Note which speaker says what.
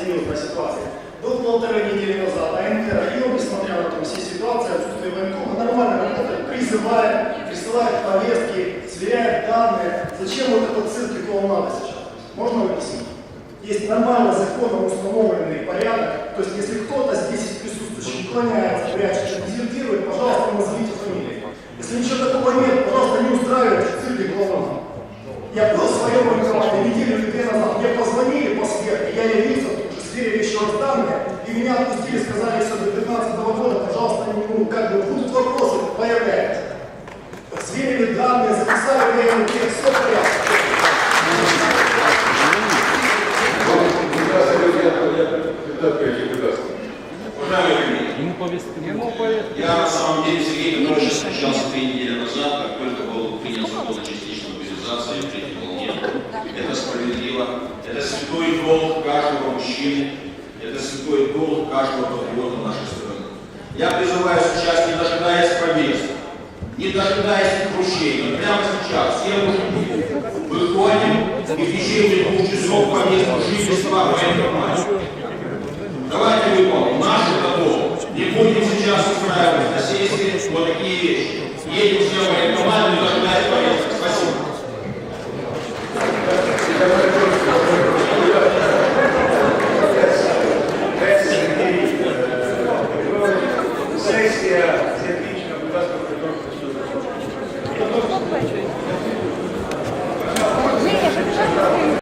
Speaker 1: серьезная ситуация. Был полторы недели назад, а МК район, несмотря на там все ситуации, отсутствие военкома, нормально работает, призывает, присылает повестки, сверяет данные. Зачем вот этот цирк и клоунада сейчас? Можно объяснить? Есть нормально законом установленный порядок, то есть если кто-то здесь из присутствующих уклоняется, прячется, дезертирует, пожалуйста, назовите фамилию. Если ничего такого нет, пожалуйста, не устраивайте цирк и клоунада. Я был в своем банкомате неделю или две назад, мне позвонили по сверке, я явился, тут же сверили еще раз данные, и меня отпустили, сказали, что до 15 года, пожалуйста, ну, как бы будут вопросы, появляются. Сверили данные, записали время, все в порядке.
Speaker 2: Уважаемые коллеги, я на самом деле Сергей Петрович встречался три недели назад, мобилизации в третьей волне. Это справедливо, это святой долг каждого мужчины, это святой долг каждого патриота нашей страны. Я призываю сейчас, не дожидаясь повесток, не дожидаясь вручения, прямо сейчас, все мужики, выходим и в течение двух часов повестку жительства информации. Давайте выполним наши готовы. Не будем сейчас устраивать на сессии вот такие вещи. Едем